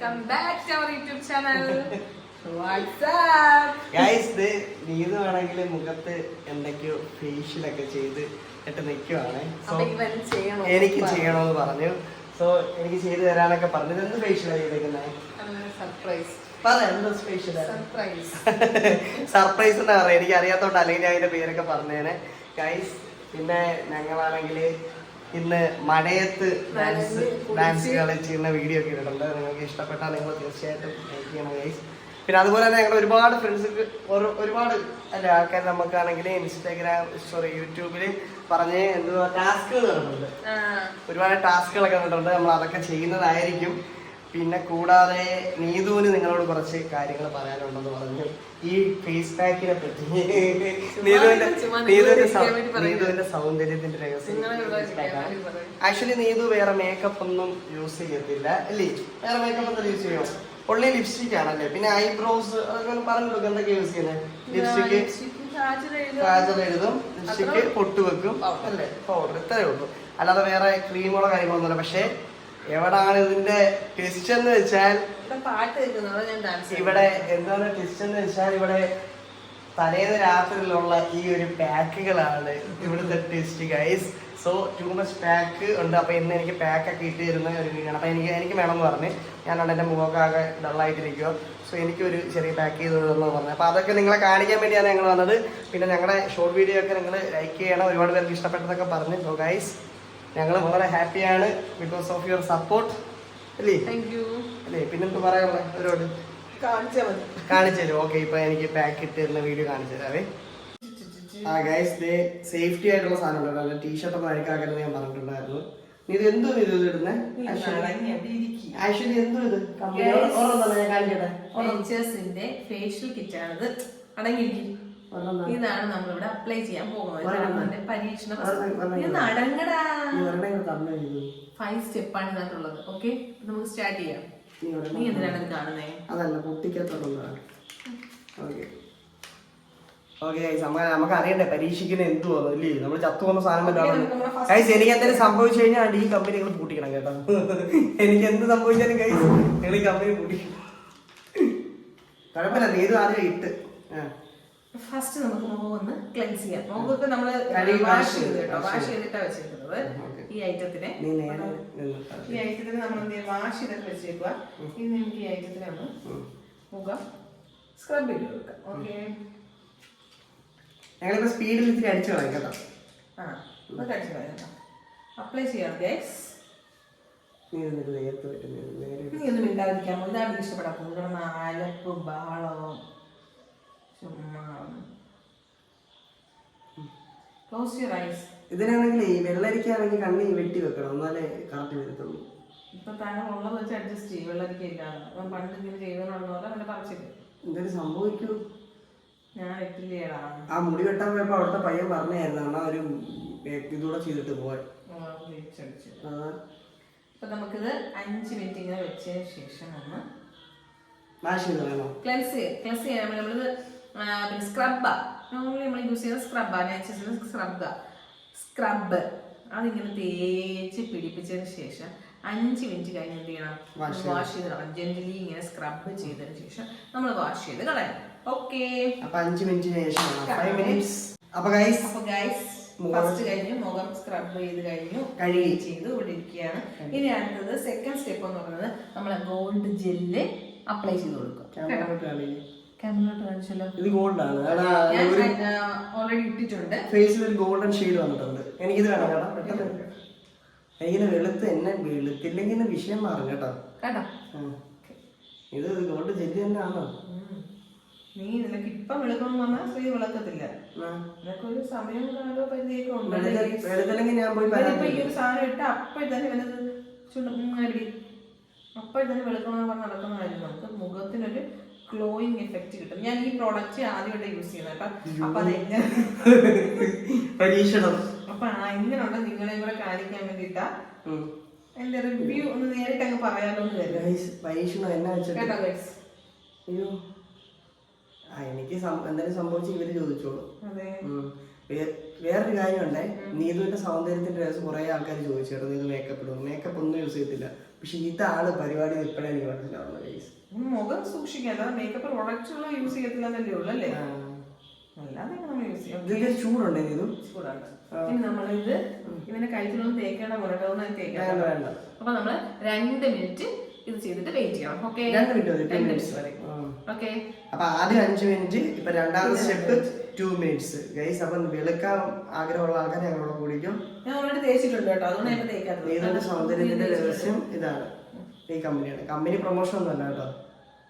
Welcome back to our YouTube channel guys ഇത് നീത് വേണമെങ്കിൽ മുഖത്ത് എന്തൊക്കെയോ ഫേഷ്യലൊക്കെ ചെയ്ത് ഇട്ട് നിൽക്കുവാണ് എനിക്ക് ചെയ്യണമെന്ന് പറഞ്ഞു. സോ എനിക്ക് ചെയ്തു തരാനൊക്കെ പറഞ്ഞു ഇത് എന്ത് ഫേഷ്യലാണ് ചെയ്തേക്കുന്നത് സർപ്രൈസ് സർപ്രൈസ് സർപ്രൈസ് എന്നാ പറയാ എനിക്ക് അറിയാത്തോണ്ട് അല്ലെങ്കിൽ അതിന്റെ പേരൊക്കെ പറഞ്ഞേനെ. ഗൈസ് പിന്നെ ഞങ്ങളാണെങ്കിൽ ഇന്ന് മഴയത്ത് ഡാൻസ് ഡാൻസ് കളിച്ച് ഡാൻസ് കളിച്ചിരുന്ന വീഡിയോ ഒക്കെ ഇട്ടിട്ടുണ്ട്. നിങ്ങൾക്ക് ഇഷ്ടപ്പെട്ടാൽ നിങ്ങൾ തീർച്ചയായിട്ടും ലൈക്ക് ചെയ്യണം ഗൈസ് പിന്നെ അതുപോലെ തന്നെ ഞങ്ങൾ ഒരുപാട് ഫ്രണ്ട്സ് ഒരുപാട് അല്ല ആൾക്കാർ നമുക്കാണെങ്കിൽ ഇൻസ്റ്റാഗ്രാം സോറി യൂട്യൂബിൽ പറഞ്ഞ് എന്തുവാ ടാസ്കുകൾ കണ്ടിട്ടുണ്ട് ഒരുപാട് ടാസ്കുകളൊക്കെ കണ്ടിട്ടുണ്ട് നമ്മൾ അതൊക്കെ ചെയ്യുന്നതായിരിക്കും. പിന്നെ കൂടാതെ നീതുവിന് നിങ്ങളോട് കുറച്ച് കാര്യങ്ങൾ പറയാനുണ്ടെന്ന് പറഞ്ഞു. ഈ ഫേസ് പാക്കിനെ പറ്റി. നീതുവിന്റെ നീതുവിന്റെ സൗന്ദര്യത്തിന്റെ രഹസ്യം ആക്ച്വലി നീതു വേറെ മേക്കപ്പ് ഒന്നും യൂസ് ചെയ്യത്തില്ല അല്ലേ? വേറെ മേക്കപ്പ് ഒന്നും യൂസ് ചെയ്യോ? പുള്ളി ലിപ്സ്റ്റിക് ആണല്ലേ? പിന്നെ ഐബ്രോസ് അതൊക്കെ പറഞ്ഞു കൊടുക്കും എന്തൊക്കെ യൂസ് ചെയ്യുന്നത് ലിപ്സ്റ്റിക് കാജൽ എഴുതും. ലിപ്സ്റ്റിക് പൊട്ടുവെക്കും പൊട്ട് വെക്കും Powder. അല്ലേ? പൗഡർ ഇത്രയേ ഉള്ളൂ. അല്ലാതെ വേറെ ക്രീമുകളോ കാര്യങ്ങളൊന്നുമില്ല. പക്ഷേ എവിടാണ് ഇതിന്റെ ട്വിസ്റ്റ് എന്ന് വെച്ചാൽ ഇവിടെ എന്താണ് ട്വിസ്റ്റ് എന്ന് വെച്ചാൽ ഇവിടെ തലേന്ന് രാത്രിയിലുള്ള ഈ ഒരു പാക്കുകളാണ് ഇവിടുത്തെ twist guys so too much pack ഉണ്ട്. അപ്പൊ ഇന്ന് എനിക്ക് പാക്കൊക്കെ ഇട്ട് തരുന്ന ഒരു വീടാണ്. അപ്പൊ എനിക്ക് എനിക്ക് വേണമെന്ന് പറഞ്ഞ് ഞാനാണ് എന്റെ മുഖമൊക്കെ ആകെ ഡള്ളായിട്ടിരിക്കുക സോ എനിക്കൊരു ചെറിയ പാക്ക് ചെയ്ത് തരുന്നു പറഞ്ഞു അപ്പൊ അതൊക്കെ നിങ്ങളെ കാണിക്കാൻ വേണ്ടിയാണ് ഞങ്ങൾ വന്നത്. പിന്നെ ഞങ്ങളുടെ ഷോർട്ട് വീഡിയോ ഒക്കെ നിങ്ങൾ ലൈക്ക് ചെയ്യണം. ഒരുപാട് പേർക്ക് ഇഷ്ടപ്പെട്ടതൊക്കെ പറഞ്ഞു. സോ ഗൈസ് ഞങ്ങൾ വളരെ ഹാപ്പിയാണ് ബിക്കോസ് ഓഫ് യുവർ സപ്പോർട്ട് അല്ലേ അല്ലേ പിന്നെന്ത് പറയാനുള്ളത് അവരോട് കാണിച്ചാൽ മതി കാണിച്ചു തരും ഓക്കെ ഇപ്പൊ എനിക്ക് പാക്ക് ഇട്ട് തരുന്ന വീഡിയോ കാണിച്ചു തരാവേ ആ ഗൈസ് ദേ സേഫ്റ്റി ആയിട്ടുള്ള സാധനം ഉണ്ടല്ലോ അല്ല ടീഷർട്ട് ഒന്നും അഴുക്കാക്കരുത് ഞാൻ പറഞ്ഞിട്ടുണ്ടായിരുന്നു ഇത് എന്തോ ഇത് ഇടുന്നേ ആക്ച്വലി എന്തോ ഇത് ഞാൻ കാണിക്കട്ടെ ഫേഷ്യൽ കിറ്റ് ആണ് അടങ്ങിയിരിക്കും. ഇതാണ് നമ്മളിവിടെ അപ്ലൈ ചെയ്യാൻ പോകുന്നത്. പരീക്ഷണ ഒരെണ്ണം, ഒരെണ്ണം ഇത് അടങ്ങടാ നീ ഒരെണ്ണം ഇങ്ങ് ഫൈവ് സ്റ്റെപ്പാണ് ഇതിനകത്തുള്ളത്. ഓക്കെ നമുക്ക് സ്റ്റാർട്ട് ചെയ്യാം. നീ എന്തിനാണ് കാണുന്നേ? അതല്ല പൊട്ടിക്കത്തുള്ളതാണ് ഓക്കെ ഓക്കെ നമുക്ക് അറിയണ്ടേ പരീക്ഷിക്കുന്ന എന്തു അല്ലേ? നമ്മൾ ചത്തു പോകുന്ന സാധനം പറ്റാണ് ഗൈസ് എനിക്ക് എന്തെങ്കിലും സംഭവിച്ചു കഴിഞ്ഞാൽ ഈ കമ്പനി നിങ്ങൾ പൂട്ടിക്കണം കേട്ടോ. എനിക്ക് എന്ത് സംഭവിച്ചാലും ഗൈസ് നിങ്ങൾ ഈ കമ്പനി പൂട്ടിക്കണം കുഴപ്പമില്ല നീ ഇത് ആദ്യം ഇട്ട്. ആ. ഫസ്റ്റ് നമുക്ക് മുഖം ഒന്ന് ക്ലെൻസ് ചെയ്യാം. മുഖമൊക്കെ നമ്മൾ വാഷ് ചെയ്ത് കേട്ടോ. വാഷ് ചെയ്തിട്ടാ ചെയ്തിട്ടാണ് വെച്ചിരിക്കുന്നത് ഈ ഐറ്റത്തിനെ ഈ ഐറ്റത്തിന് നമ്മൾ എന്ത് ചെയ്യാം? വാഷ് ചെയ്തിട്ട് വെച്ചേക്കുക ഇനി നമുക്ക് ഈ ഐറ്റത്തിനെ ഒന്ന് ഉം. മുഖം സ്ക്രബ് ചെയ്ത് കൊടുക്കാം. ഓക്കെ ഞങ്ങളിപ്പോ സ്പീഡിൽ ഇത്തിരി അടിച്ചു കളയും കേട്ടോ. ആ കഴിച്ചു കളയാം അപ്ലൈ ചെയ്യാം ഗൈസ് നീ ഒന്നും മിണ്ടാതിരിക്കാമോ ഇതാണ് ഇഷ്ടപ്പെടാം ഇഷ്ടപ്പെടാത്തത് ഇവിടെ നാലപ്പ് ചുമ്മാ ക്ലോസ് യുവർ ഐസ് ഇതിനാണെങ്കിൽ ഈ വെള്ളരിക്കാണെങ്കിൽ കണ്ണി വെട്ടി വെക്കണം എന്നാലേ കറക്റ്റ് വരത്തുള്ളൂ. ഇപ്പൊ താങ്കൾ ഉള്ളത് വെച്ച് അഡ്ജസ്റ്റ് ചെയ്യും വെള്ളരിക്കയില്ലാതെ അപ്പം പണ്ട് ഇങ്ങനെ ചെയ്തതെന്നുള്ള അങ്ങനെ പറിച്ചിട്ട് എന്തൊരു സംഭവിക്കൂ? ഞാൻ ഇട്ടില്ലേടാ ആ മുടി വെട്ടാൻ പോയപ്പോ അവിടുത്തെ പയ്യൻ പറഞ്ഞായിരുന്നു അണ്ണാ ഒരു ഇതൂടെ ചെയ്തിട്ട് പോവാൻ. അപ്പൊ നമുക്കിത് അഞ്ച് മിനിറ്റ് ഇങ്ങനെ വെച്ചതിന് ശേഷം ഒന്ന് ക്ലൻസ് ക്ലൻസ് ചെയ്യാൻ നമ്മളിത് പിന്നെ സ്ക്രബാ നോർമലി നമ്മൾ യൂസ് ചെയ്യുന്ന സ്ക്രബാ നാച്ചുറൽ സ്ക്രബ് സ്ക്രബ് അതിങ്ങനെ തേച്ച് പിടിപ്പിച്ചതിന് ശേഷം അഞ്ച് മിനിറ്റ് കഴിഞ്ഞ് എന്ത് ചെയ്യണം? വാഷ് ചെയ്ത് കളയണം. ജെന്റലി ഇങ്ങനെ സ്ക്രബ് ചെയ്തതിന് ശേഷം നമ്മൾ വാഷ് ചെയ്ത് കളയണം. ഓക്കെ അപ്പൊ അഞ്ച് മിനിറ്റിന് ശേഷം ഫൈവ് മിനിറ്റ്സ് അപ്പൊ ഗൈസ് അപ്പൊ ഗൈസ് ഫസ്റ്റ് കഴിഞ്ഞു മുഖം സ്ക്രബ് ചെയ്ത് കഴിഞ്ഞു. കഴുകി. ചെയ്തു കൊണ്ടിരിക്കുകയാണ്. ഇനി അടുത്തത് സെക്കൻഡ് സ്റ്റെപ്പ് എന്ന് പറയുന്നത് നമ്മളെ ഗോൾഡ് ജെല്ല് അപ്ലൈ ചെയ്ത് കൊടുക്കും. ഇത് ഗോൾഡ് ആണ് ഞാൻ ഓൾറെഡി ഇട്ടിട്ടുണ്ട്. ഫേസിൽ ഒരു ഗോൾഡൻ ഷെയ്ഡ് വന്നിട്ടുണ്ട്. എനിക്കിത് വേണം കേട്ടോ. പെട്ടെന്ന്. എനിക്കിത് വെളുത്ത് എന്നെ വെളുത്തില്ലെങ്കിൽ വിഷയം മാറും കേട്ടോ. കേട്ടോ? ഇത് ഗോൾഡ് ജെല്ലി തന്നെ ആണോ. നീ നിനക്ക് ഇപ്പം വിളക്കണം പറഞ്ഞാൽ സ്ത്രീ വിളക്കത്തില്ല. ആ. നിനക്കൊരു സമയം കാലോ പരിധിയൊക്കെ ഉണ്ട്. വെളുത്ത- ഞാൻ പോയി ഇവനിപ്പോ പരാതി ഈ ഒരു സാധനം ഇട്ട് അപ്പോഴെ തന്നെ വലുത് ചുണ്ടടി അപ്പോഴെ തന്നെ വെളുക്കണമെന്ന് പറഞ്ഞ് നടക്കുന്നതായിരുന്നു. നമുക്ക് മുഖത്തിനൊരു ഗ്ലോയിങ് എഫക്റ്റ് കിട്ടും. ഞാൻ ഈ പ്രോഡക്റ്റ് ആദ്യമായിട്ട് യൂസ് ചെയ്യുന്നത്. കേട്ടോ അപ്പൊ അതെങ്ങനെ പരീക്ഷണം. അപ്പൊ എങ്ങനെയുണ്ട് നിങ്ങളെ കൂടെ കാണിക്കാൻ വേണ്ടിട്ടാ. എന്റെ റിവ്യൂ ഒന്ന് നേരിട്ട് അങ്ങ് പറയാലോ പരീക്ഷണം എന്നാ അയ്യോ. എനിക്ക് എന്തായാലും സംഭവിച്ചു ഇവർ ചോദിച്ചോളൂ. വേറൊരു കാര്യം കാര്യമുണ്ടേ നീതുവിന്റെ സൗന്ദര്യത്തിന്റെ രസം കുറെ ആൾക്കാർ ചോദിച്ചു നീതു മേക്കപ്പ് ഇടും മേക്കപ്പ് ഒന്നും യൂസ് ചെയ്യത്തില്ല പക്ഷെ ഇതാണ് പരിപാടി ഇപ്പോഴാണ് എനിക്ക് മനസ്സിലാവുന്നത് മുഖം സൂക്ഷിക്കാൻ അല്ലാതെ മേക്കപ്പ് പ്രൊഡക്റ്റുകൾ യൂസ് ചെയ്യത്തില്ലെന്നല്ലേ ഉള്ളൂ അല്ലേ? അല്ലാതെ നമ്മൾ യൂസ് ചെയ്യാം? ചൂടുണ്ടേ നീതു ചൂടാണ്. ഇനി നമ്മളിത് ഇതിന്റെ കഴുത്തിലൊന്നും വേണ്ട തേക്കേണ്ട. വേണ്ട അപ്പൊ നമ്മൾ രണ്ട് മിനിറ്റ് ഇത് ചെയ്തിട്ട് വെയിറ്റ് ചെയ്യണം. ഓക്കെ രണ്ട് മിനിറ്റ് രണ്ട് മിനിറ്റ്സ് മിനിറ്റ് വരെ ഓക്കെ അപ്പൊ ആദ്യം അഞ്ച് മിനിറ്റ് ഇപ്പൊ രണ്ടാമത്തെ സ്റ്റെപ്പ് ടു മിനിറ്റ്സ് ഗൈസ് അപ്പം വെളുക്കാൻ ആഗ്രഹമുള്ള ആൾക്കാർ ഞങ്ങളോട് കൂടിക്കും. ഞാൻ ഓൾറെഡി തേച്ചിട്ടുണ്ട് കേട്ടോ അതുകൊണ്ട് ഞാൻ നീതുവിന്റെ സൗന്ദര്യത്തിന്റെ രഹസ്യം ഇതാണ്. ഈ കമ്പനിയാണ്. കമ്പനി പ്രൊമോഷൻ ഒന്നും അല്ല കേട്ടോ.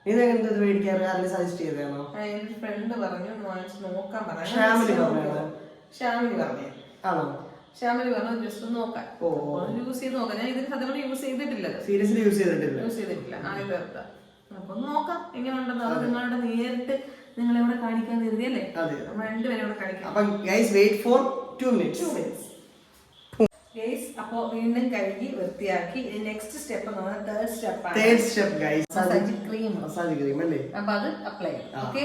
നീത് എങ്ങനത്തെ ഇത് മേടിക്കാറ്? ആരെങ്കിലും സജസ്റ്റ് ചെയ്തതാണോ എന്റെ ഫ്രണ്ട് പറഞ്ഞു വാങ്ങിച്ച് നോക്കാൻ പറഞ്ഞു. ഷാമിലി പറഞ്ഞോ? ഷാമിലി പറഞ്ഞു. ആണോ? ഷാമിലി പറഞ്ഞു ജസ്റ്റ് ഒന്ന് നോക്കാൻ. ഓ യൂസ് ചെയ്ത് നോക്കാം ഞാൻ ഇതിന് സത്യം യൂസ് ചെയ്തിട്ടില്ല സീരിയസ്ലി യൂസ് ചെയ്തിട്ടില്ല. യൂസ് ചെയ്തിട്ടില്ല. ആദ്യം അപ്പൊ നോക്കാം. എങ്ങനെയുണ്ടെന്ന് അത് നിങ്ങളുടെ നേരിട്ട് നിങ്ങളെ ഇവിടെ കാണിക്കാൻ കരുതിയല്ലേ രണ്ടുപേരും ഇവിടെ കാണിക്കാം. അപ്പൊ guys wait for two minutes guys അപ്പോ വീണ്ടും കഴുകി വൃത്തിയാക്കി. നെക്സ്റ്റ് സ്റ്റെപ്പ് എന്ന് പറഞ്ഞാൽ തേർഡ് സ്റ്റെപ്പ് ആണ്. Third step guys massage cream massage cream അല്ലേ? അപ്പോൾ അത് അപ്ലൈ ചെയ്യാം. ഓക്കെ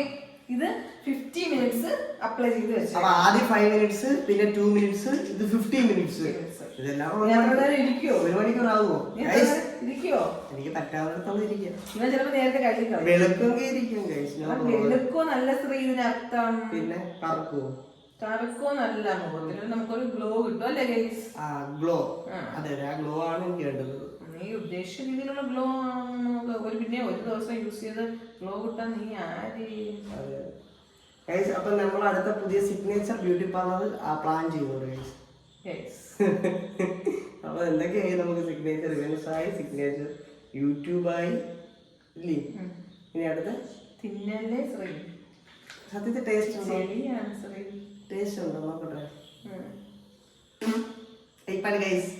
ഇത് ഫിഫ്റ്റി മിനിറ്റ്സ് അപ്ലൈ ചെയ്ത് വെച്ചു അപ്പൊ ആദ്യം ഫൈവ് മിനിറ്റ്സ് പിന്നെ ടു മിനിറ്റ്സ് ഇത് ഫിഫ്റ്റീൻ മിനിറ്റ്സ് ഇരിക്കുവോ? ഒരു ഗൈസ് നേരം ഇരിക്കുവോ? എനിക്ക് പറ്റാവുന്നിടത്തോളം ഇരിക്കാം. ഇവൻ ചിലപ്പോ നേരത്തെ കഴുകി വെളുക്കും വെളുക്കെങ്കിൽ ഇരിക്കും വെളുക്കോ നല്ല സ്ത്രീ ഇതിനർത്ഥം? പിന്നെ കറക്കുവോ നല്ല മുഖത്തിൽ നമുക്കൊരു ഗ്ലോ കിട്ടും അല്ലേ ഗൈസ് ആ ഗ്ലോ അതെ അതെ ആ ഗ്ലോ ആണ് വേണ്ടത്. നീ ഉദ്ദേശിച്ച രീതിയിലുള്ള ഗ്ലോ ഒരു പിന്നെ ഒരു ദിവസം യൂസ് ചെയ്ത് ഗ്ലോ കിട്ടാൻ നീ ആര്? ഗൈസ് അപ്പൊ നമ്മൾ അടുത്ത പുതിയ സിഗ്നേച്ചർ ബ്യൂട്ടി പാർലർ പ്ലാൻ ചെയ്യുന്നുണ്ട് ഗൈസ് അപ്പൊ എന്തൊക്കെയായി നമുക്ക് സിഗ്നേച്ചർ ഇവൻസായി സിഗ്നേച്ചർ യൂട്യൂബായി ഇല്ലേ? ഇനി അടുത്ത? തിന്നല്ലേ ശ്രീ? സത്യത്തിൽ ടേസ്റ്റ് ഉണ്ടോ? ടേസ്റ്റ് ഉണ്ടോ? നോക്കട്ടെ. ഉം. ഇപ്പം ഗൈസ്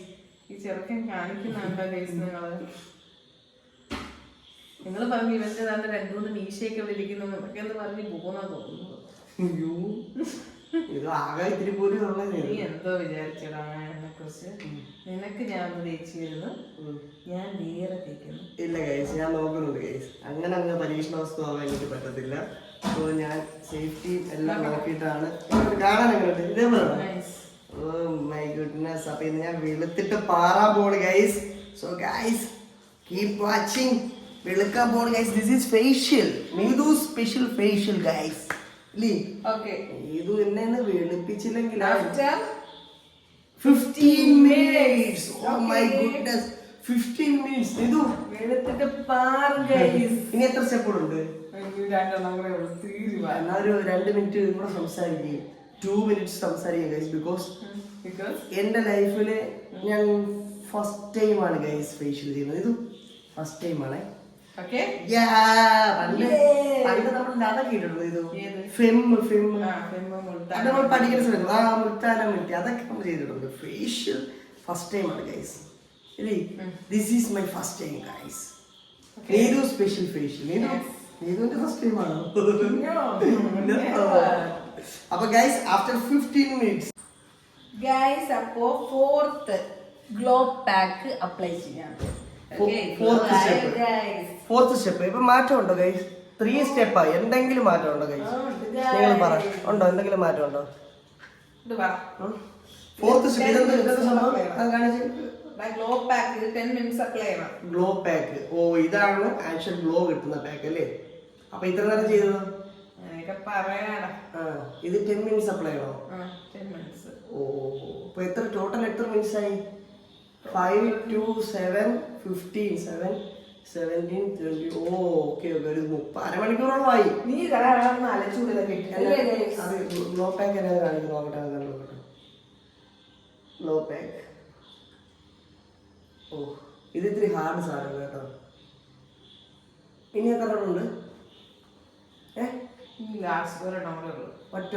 ഈ ചെറുക്കൻ കാണിക്കുന്നുണ്ടോ ഗൈസ് നിങ്ങൾ? നിങ്ങൾ പറഞ്ഞു ഇവന്റെ രണ്ടു മൂന്ന് മീശയൊക്കെ ഇവിടെ ഇരിക്കുന്നു എന്നൊക്കെ എന്ന് പറഞ്ഞ് പോകുന്ന തോന്നുന്നു അയ്യോ. ഇത് ആകെ ഇത്തിരി പോലും ഉള്ളത് നീ എന്തോ വിചാരിച്ചടാ എന്നെ കുറിച്ച് നിനക്ക് ഞാൻ ഒന്ന് ഞാൻ വേറെ തേക്കുന്നു. ഇല്ല ഗൈസ് ഞാൻ നോക്കുന്നുണ്ട് ഗൈസ് അങ്ങനെ അങ്ങ് പരീക്ഷണ വസ്തു ആവാൻ എനിക്ക് പറ്റത്തില്ല. സോ ഞാൻ സേഫ്റ്റി എല്ലാം നോക്കിയിട്ടാണ്. ഇത് കാണാൻ ഇതേപോലെ മൈ ഗുഡ്നസ് അപ്പൊ ഇന്ന് ഞാൻ വെളുത്തിട്ട് പാറാൻ പോണ് guys so guys keep watching വെളുക്കാൻ പോണ് guys this is facial Meethu special facial guys എന്നെ ഒന്ന് വെളുപ്പിച്ചില്ലെങ്കിൽ fifteen minutes oh my goodness fifteen minutes Neethu വെളുത്തിട്ട് പാർ ഗൈസ് ഇനി എത്ര സ്റ്റെപ്പുകളുണ്ട് രണ്ടെണ്ണം ലൈഫിൽ ഉള്ളു തീരുവ എന്നാ ഒരു രണ്ട് മിനിറ്റ് കൂടെ സംസാരിക്കും. ടു മിനിറ്റ്സ് സംസാരിക്കും ഗൈസ് ബിക്കോസ് ബിക്കോസ് എന്റെ ലൈഫിൽ ഞാൻ ഫസ്റ്റ് ടൈമാണ് ഗൈസ് ഫേഷ്യൽ ചെയ്യുന്നത്. ഇത് ഫസ്റ്റ് ടൈമാണ് ആണ്. പണ്ട് പണ്ട് നമ്മൾ അതൊക്കെ ഇട്ടിട്ടുണ്ട് ഇത്? ഏത്? ഫെം ഫെം. ആ പെമ്മ മുൾട്ടാൻ അത് നമ്മൾ പഠിക്കുന്ന സമയത്ത്. ആ മുത്താന മുറ്റി അതൊക്കെ നമ്മൾ ചെയ്തിട്ടുണ്ട്. ഫേഷ്യൽ ഫസ്റ്റ് ടൈമാണ് guys this is my first time guys ഏതോ സ്പെഷ്യൽ ഫേഷ്യൽ നീതു നീതുവിന്റെ ഫസ്റ്റ് ടൈം ആണോ? അപ്പൊ guys after fifteen minutes guys അപ്പോ ഫോർത്ത് ഗ്ലോ പാക്ക് അപ്ലൈ ചെയ്യാം. Okay, step. ഫോർത്ത് സ്റ്റെപ്പ് ഇപ്പൊ മാറ്റമുണ്ടോ ഗൈസ് ത്രീ സ്റ്റെപ്പായി എന്തെങ്കിലും മാറ്റമുണ്ടോ ഗൈസ് ആ, നിങ്ങൾ പറ. ഉണ്ടോ? എന്തെങ്കിലും മാറ്റമുണ്ടോ? ഇത് പറ. Fourth glow pack ten minutes apply ചെയ്യണം. ഗ്ലോ പാക്ക് ഓ ഇതാണ് ആക്ച്വൽ ഗ്ലോ കിട്ടുന്ന പാക്ക് അല്ലേ? അപ്പൊ ഇത്ര നേരം ചെയ്തത്? ഇത് ടെൻ മിനിറ്റ്സ് അപ്ലൈ ആണോ? ഓ അപ്പൊ എത്ര ടോട്ടൽ എത്ര മിനിറ്റ്സ് ആയി? Five two seven fifteen seven seventeen twenty oh okay okay ഒരു മുപ്പത് അരമണിക്കൂറോളമായി നീ കാരണം അലച്ചൂടിതൊക്കെ അത് ഗ്ലോ പാക്ക് എന്നാ കാണിക്കുന്നു നോക്കട്ടെ അത് നോക്കട്ടെ. ലോ പാക്ക് ഓ ഇത് ഇത്തിരി ഹാർഡ് സാധനം കേട്ടോ. ഇനി എത്ര ഉണ്ട്? ലാസ്റ്റ് ഒരെണ്ണം കൂടെ ഉള്ളു. ഒറ്റ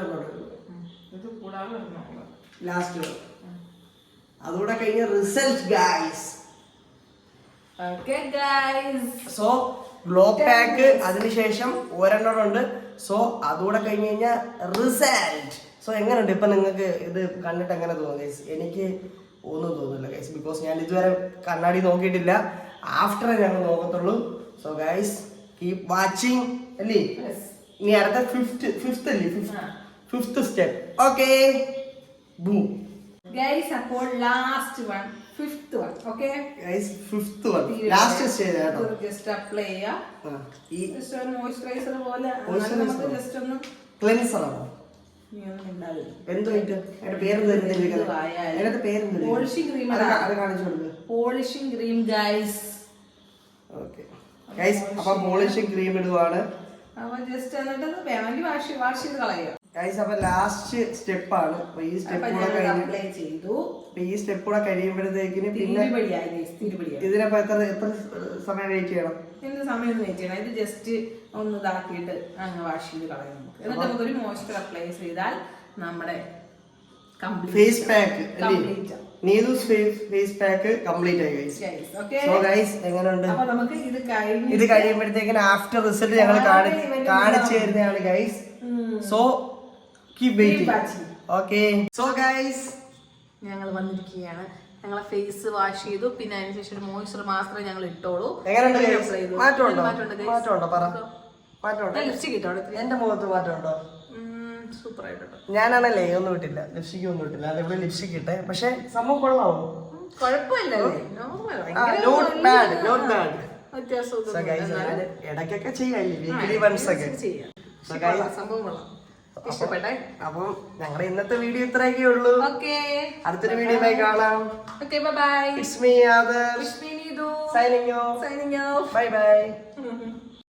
ഇത് കൂടാതെ ഒരെണ്ണം ലാസ്റ്റ് അതുകൂടെ കഴിഞ്ഞ result guys okay guys so glow pack അതിനുശേഷം ഒരെണ്ണം ഉണ്ട്. സോ അതുകൂടെ കഴിഞ്ഞ് കഴിഞ്ഞാൽ റിസൾട്ട് സോ എങ്ങനെയുണ്ട് ഇപ്പൊ നിങ്ങൾക്ക് ഇത് കണ്ടിട്ട് എങ്ങനെ തോന്നുന്നു ഗൈസ് എനിക്ക് ഒന്നും തോന്നുന്നില്ല ഗൈസ് ബിക്കോസ് ഞാൻ ഇതുവരെ കണ്ണാടി നോക്കിയിട്ടില്ല. ആഫ്റ്റർ ഞങ്ങൾ നോക്കത്തുള്ളൂ. സോ ഗൈസ് കീപ് വാച്ചിങ് അല്ലേ? ഇനി അടുത്ത ഫിഫ്ത്ത് ഫിഫ്ത്ത് അല്ലേ? ഫിഫ്ത്ത് ഫിഫ്ത്ത് സ്റ്റെപ്പ് ഓക്കെ ബൂ ഗൈസ് അപ്പോൾ last one fifth one okay guys fifth one last stage കേട്ടോ ജസ്റ്റ് അപ്ലൈ ചെയ്യാം ആ, ഈ മോയ്സ്ചറൈസർ പോലെ. നമുക്ക് ജസ്റ്റ് ഒന്ന് ക്ലെൻസർ ആണോ? എന്തോ അതിന്റെ പോളിഷിംഗ് ക്രീം അത് അത് കാണിച്ചു കൊടുക്കുക polishing cream guys okay guys അപ്പൊ പോളിഷിംഗ് ക്രീം ഇടുവാണ്. അപ്പൊ ജസ്റ്റ് എന്നിട്ട് വേണമെങ്കിൽ വാഷ് വാഷ് ചെയ്ത് കളയുക ഗൈസ് അപ്പൊ ലാസ്റ്റ് സ്റ്റെപ്പ് ആണ്. അപ്പൊ ഈ സ്റ്റെപ്പ് കൂടെ അപ്ലൈ ചെയ്തു. അപ്പൊ ഈ സ്റ്റെപ്പ് കൂടെ കഴിയുമ്പോഴത്തേക്കിന് പിന്നെ ഇതിനപ്പോ എത്ര എത്ര സമയം വെയിറ്റ് ചെയ്യണം? എന്ത് സമയം വെയിറ്റ് ചെയ്യണം? ഇത് ജസ്റ്റ് ഒന്ന് ഇതാക്കിയിട്ട് അങ്ങ് വാഷ് ചെയ്ത് കളയാം നമുക്ക്. എന്നിട്ട് നമുക്കൊരു മോയ്സ്ചർ അപ്ലൈ ചെയ്താൽ നമ്മുടെ face pack complete Neethu's face pack complete ആയി സോ ഗൈസ് എങ്ങനെയുണ്ട്? ഇത് കഴിയുമ്പോഴത്തേക്കും ഇത് കഴിയുമ്പോഴത്തേക്കിന് ആഫ്റ്റർ റിസൾട്ട് ഞങ്ങൾ കാണിച്ചു തരുന്നതാണ് guys so keep waiting. Okay so guys ഞങ്ങൾ വന്നിരിക്കുകയാണ്. ഞങ്ങളെ ഫേസ് വാഷ് ചെയ്തു. പിന്നെ അതിനുശേഷം ഒരു മോയ്സ്ചർ മാത്രമേ ഞങ്ങൾ ഇട്ടോളൂ. മാറ്റമുണ്ടോ? മാറ്റമുണ്ട് പറ. മാറ്റമുണ്ടോ? ലിപ്സ്റ്റിക് ഇട്ടോ? എന്റെ മുഖത്ത് മാറ്റമുണ്ടോ? ഞാനാണല്ലേ ഒന്നും വിട്ടില്ല ലിപ്സ്റ്റിക് ഒന്നും ഇട്ടില്ല. അതേപോലെ ലിപ്സ്റ്റിക് ഇട്ടെ. പക്ഷെ സംഭവം കൊള്ളാവോ? ഇടയ്ക്കൊക്കെ ചെയ്യാം. അപ്പം ഞങ്ങളുടെ ഇന്നത്തെ വീഡിയോ ഇത്രയൊക്കെ ഉള്ളൂ. ഓക്കെ. അടുത്തൊരു വീഡിയോ കാണാം. Okay bye signing off signing off bye bye